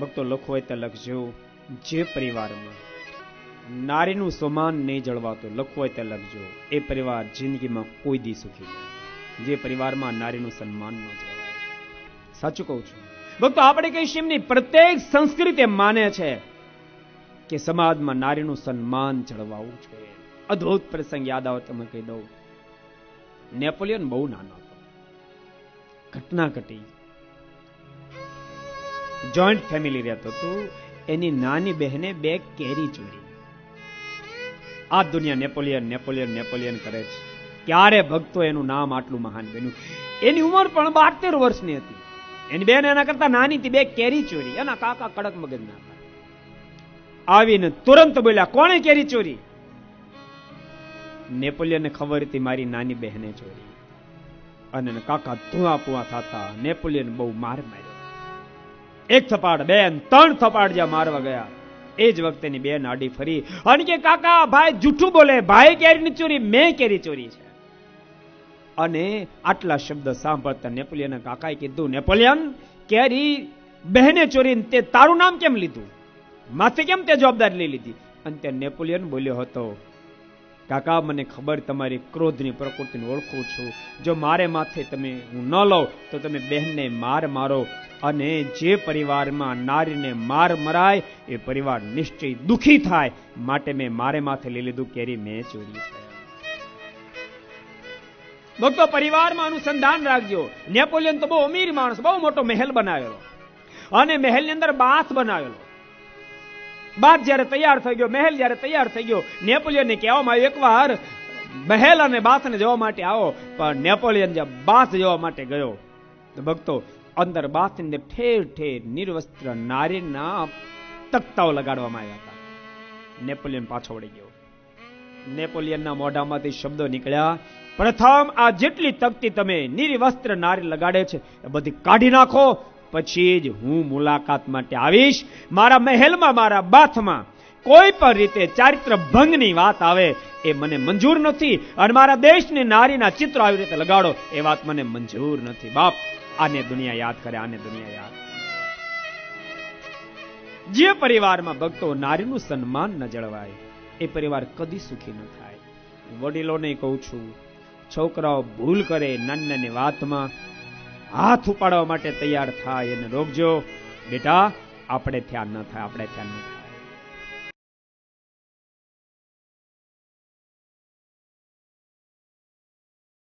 ભક્તો લખો હોય તો લખજો, જે પરિવારમાં નારીનું સમાન નહીં જળવાતું લખવું હોય તે લખજો, એ પરિવાર જિંદગીમાં કોઈ દી સુખી જે પરિવારમાં નારીનું સન્માન ન જળવાય. સાચું કહું છું. ભક્તો, આપણે કહીશું એમની પ્રત્યેક સંસ્કૃતિ માને છે કે સમાજમાં નારીનું સન્માન જળવાવું જોઈએ. અદ્ભુત પ્રસંગ યાદ આવે તમે કહી દઉં. નેપોલિયન બહુ નાનો હતો. ઘટના ઘટી. જોઈન્ટ ફેમિલી રહેતો હતું. એની નાની બહેને બે કેરી ચોરી. આ દુનિયા નેપોલિયન નેપોલિયન નેપોલિયન કરે છે. ક્યારે ભક્તો એનું નામ આટલું મહાન બન્યું? એની ઉંમર પણ બાતેર વર્ષની હતી. એની બેન એના કરતા નાની હતી, બે કેરી ચોરી. એના કાકા કડક મગજ ના આવીને તુરંત બોલ્યા, કોણે કેરી ચોરી? નેપોલિયનને ખબર હતી, મારી નાની બહેને ચોરી. અને કાકા ધુઆ પુઆ થતા નેપોલિયન બહુ માર માર્યો. એક થપાડ, બેન, ત્રણ થપાડ જ્યાં મારવા ગયા. એ જ વખતે ની બેન આડી ફરી, અને કે કાકા, ભાઈ જૂઠું બોલે, ભાઈ કેરી ચોરી, મેં કેરી ચોરી છે. અને આટલા શબ્દ સાંભળતા નેપોલિયન કાકાએ કીધું, નેપોલિયન, કેરી બહેને ચોરી તે તારું નામ કેમ લીધું? માથે કેમ તે જવાબદારી લઈ લીધી? અને તે નેપોલિયન બોલ્યો હતો કાકા, મને ખબર તમારી ક્રોધની પ્રકૃતિને ઓળખું છું. જો મારે માથે તમે હું ન લઉં, તો તમે બહેનને માર મારો અને જે પરિવારમાં નારીને માર મરાય, એ પરિવાર નિશ્ચય દુઃખી થાય. માટે મેં મારે માથે લઈ લીધું કેરી, મેં ચોરી ભક્તો, પરિવારમાં અનુસંધાન રાખજો. નેપોલિયન તો બહુ અમીર માણસ, બહુ મોટો મહેલ બનાવેલો. અને મહેલની અંદર બાથ બનાવેલો. બાથ જ્યારે તૈયાર થઈ ગયો, મહેલ જ્યારે તૈયાર થઈ ગયો, નેપોલિયનને કહેવામાં આવ્યું, એકવાર મહેલ અને બાથને જોવા માટે આવો. પણ નેપોલિયન જે બાથ જોવા માટે ગયો ભક્તો, અંદર બાથની અંદર ઠેર ઠેર નિર્વસ્ત્ર નારીના તકતાઓ લગાડવામાં આવ્યા હતા. નેપોલિયન પાછો વળી ગયો. નેપોલિયનના મોઢામાંથી શબ્દો નીકળ્યા, પ્રથમ આ જેટલી તકતી તમે નિર્વસ્ત્ર નારી લગાડે છે, એ બધી કાઢી નાખો પછી જ હું મુલાકાત માટે આવીશ. મારા મહેલમાં, મારા બાથમાં કોઈ પણ રીતે ચારિત્ર ભંગની વાત આવે એ મને મંજૂર નથી. અને મારા દેશની નારીના ચિત્રો આવી રીતે લગાડો એ વાત મને મંજૂર નથી. બાપ, આને દુનિયા યાદ કરે, આને દુનિયા યાદ જે પરિવારમાં ભક્તો નારીનું સન્માન ન જળવાય, એ પરિવાર કદી સુખી ન થાય. વડીલોને કહું છું, છોકરાઓ ભૂલ કરે નાની નાની વાતમાં હાથ ઉપાડવા માટે તૈયાર થાય એને રોકજો. બેટા, આપણે ધ્યાન ન થાય, આપણે ધ્યાન ન થાય